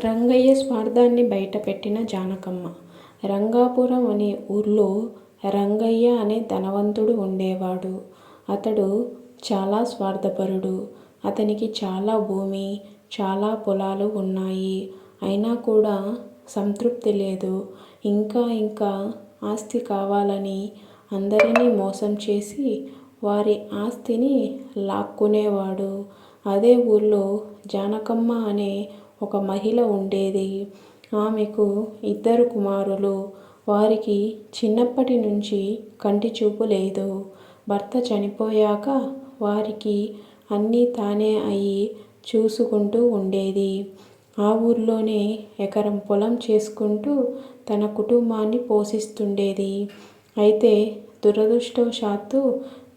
రంగయ్య స్వార్థాన్ని బయటపెట్టిన జానకమ్మ రంగాపురం అనే ఊర్లో రంగయ్య అనే ధనవంతుడు ఉండేవాడు. అతడు చాలా స్వార్థపరుడు. అతనికి చాలా భూమి, చాలా పొలాలు ఉన్నాయి. అయినా కూడా సంతృప్తి లేదు. ఇంకా ఇంకా ఆస్తి కావాలని అందరినీ మోసం చేసి వారి ఆస్తిని లాక్కునేవాడు. అదే ఊర్లో జానకమ్మ అనే ఒక మహిళ ఉండేది. ఆమెకు ఇద్దరు కుమారులు. వారికి చిన్నప్పటి నుంచి కంటి చూపు లేదు. భర్త చనిపోయాక వారికి అన్నీ తానే అయి చూసుకుంటూ ఉండేది. ఆ ఊర్లోనే ఎకరం పొలం చేసుకుంటూ తన కుటుంబాన్ని పోషిస్తుండేది. అయితే దురదృష్టవశాత్తు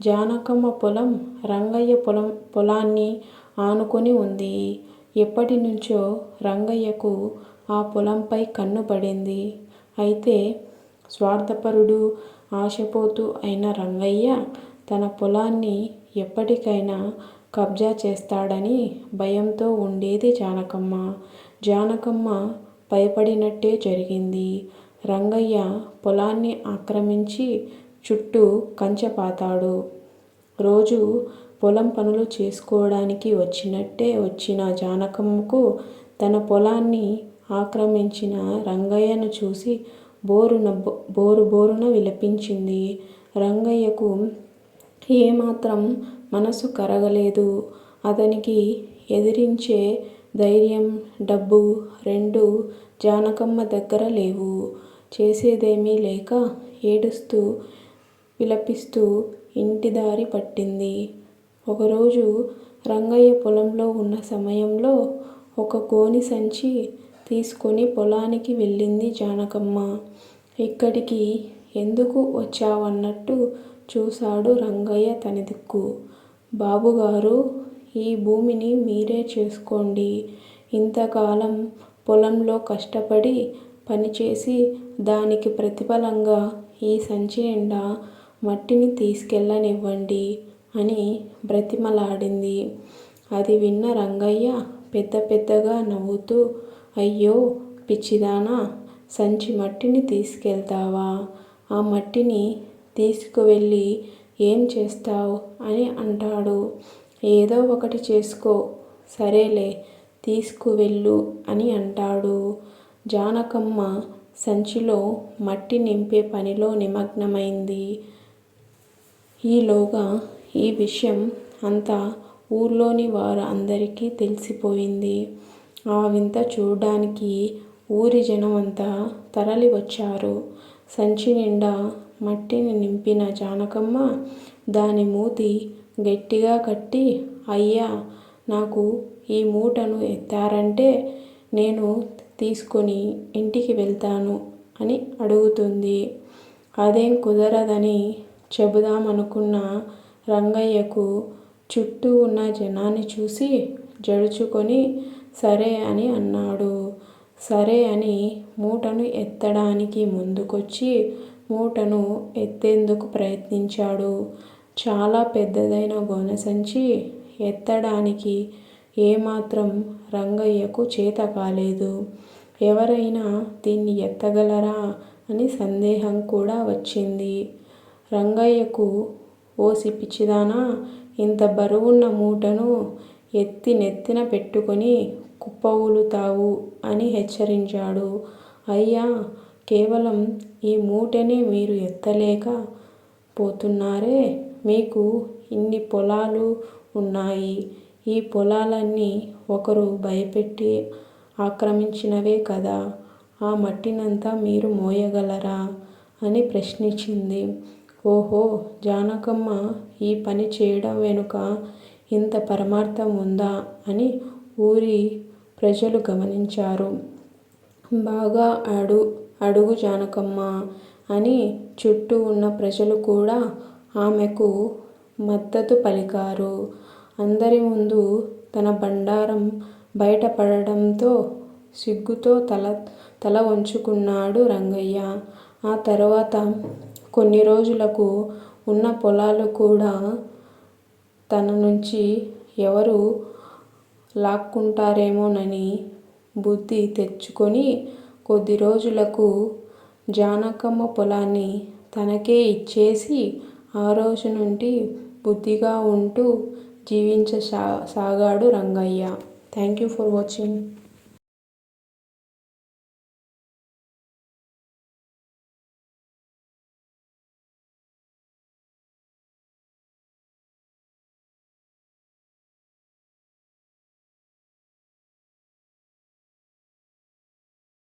జానకమ్మ పొలం రంగయ్య పొలం పొలాన్ని ఆనుకొని ఉంది. ఎప్పటి నుంచో రంగయ్యకు ఆ పొలంపై కన్ను పడింది. అయితే స్వార్థపరుడు, ఆశపోతూ అయిన రంగయ్య తన పొలాన్ని ఎప్పటికైనా కబ్జా చేస్తాడని భయంతో ఉండేది జానకమ్మ. జానకమ్మ భయపడినట్టే జరిగింది. రంగయ్య పొలాన్ని ఆక్రమించి చుట్టూ కంచె పాతాడు. పొలం పనులు చేసుకోవడానికి వచ్చినట్టే వచ్చిన జానకమ్మకు తన పొలాన్ని ఆక్రమించిన రంగయ్యను చూసి బోరున బోరు బోరున విలపించింది. రంగయ్యకు ఏమాత్రం మనసు కరగలేదు. అతనికి ఎదిరించే ధైర్యం, డబ్బు రెండు జానకమ్మ దగ్గర లేవు. చేసేదేమీ లేక ఏడుస్తూ, విలపిస్తూ ఇంటిదారి పట్టింది. ఒకరోజు రంగయ్య పొలంలో ఉన్న సమయంలో ఒక గోనె సంచి తీసుకొని పొలానికి వెళ్ళింది జానకమ్మ. ఇక్కడికి ఎందుకు వచ్చావన్నట్టు చూశాడు రంగయ్య తనదిక్కు. బాబుగారు ఈ భూమిని మీరే చేసుకోండి. ఇంతకాలం పొలంలో కష్టపడి పనిచేసి దానికి ప్రతిఫలంగా ఈ సంచి నిండా మట్టిని తీసుకెళ్ళనివ్వండి అని బ్రతిమలాడింది అది విన్న రంగయ్య పెద్ద పెద్దగా నవ్వుతూ అయ్యో పిచ్చిదానా! సంచి మట్టిని తీసుకెళ్తావా ఆ మట్టిని తీసుకువెళ్ళి ఏం చేస్తావు అని అంటాడు. ఏదో ఒకటి చేసుకో. సరేలే తీసుకువెళ్ళు అని అంటాడు. జానకమ్మ సంచిలో మట్టి నింపే పనిలో నిమగ్నమైంది. ఈలోగా ఈ విషయం అంతా ఊర్లోని వారు అందరికీ తెలిసిపోయింది. ఆ వింత చూడ్డానికి ఊరి జనమంతా సంచి నిండా మట్టిని నింపిన జానకమ్మ దాని మూతి గట్టిగా కట్టి అయ్యా! నాకు ఈ మూటను ఎత్తారంటే నేను తీసుకొని ఇంటికి వెళ్తాను అని అడుగుతుంది. అదేం కుదరదని చెబుదామనుకున్న రంగయ్యకు చుట్టూ ఉన్న జనాన్ని చూసి జడుచుకొని సరే అని అన్నాడు. సరే అని మూటను ఎత్తడానికి ముందుకొచ్చి మూటను ఎత్తేందుకు ప్రయత్నించాడు. చాలా పెద్దదైన గోనెసంచి ఎత్తడానికి ఏమాత్రం రంగయ్యకు చేత కాలేదు ఎవరైనా దీన్ని ఎత్తగలరా అని సందేహం కూడా వచ్చింది రంగయ్యకు. ఓసి పిచ్చిదానా! ఇంత బరువున్న మూటను ఎత్తి నెత్తిన పెట్టుకుని కుప్పకూలుతావు అని హెచ్చరించాడు. అయ్యా! కేవలం ఈ మూటనే మీరు ఎత్తలేక పోతున్నారే? మీకు ఇన్ని పొలాలు ఉన్నాయి. ఈ పొలాలన్నీ ఒకరు భయపెట్టి ఆక్రమించినవే కదా! ఆ మట్టినంతా మీరు మోయగలరా? అని ప్రశ్నించింది. ఓహో! జానకమ్మ ఈ పని చేయడం వెనుక ఇంత పరమార్థం ఉందా అని ఊరి ప్రజలు గమనించారు. బాగా అడు అడుగు జానకమ్మ అని చుట్టూ ఉన్న ప్రజలు కూడా ఆమెకు మద్దతు పలికారు. అందరి ముందు తన బండారం బయటపడడంతో సిగ్గుతో తల తల వంచుకున్నాడు రంగయ్య. ఆ తర్వాత కొన్ని రోజులకు ఉన్న పొలాలు కూడా తన నుంచి ఎవరు లాక్కుంటారేమోనని బుద్ధి తెచ్చుకొని కొద్ది రోజులకు జానకమ్మ పొలాన్ని తనకే ఇచ్చేసి ఆ రోజు నుండి బుద్ధిగా ఉంటూ జీవించ సాగాడు Rangayya. Thank you for watching.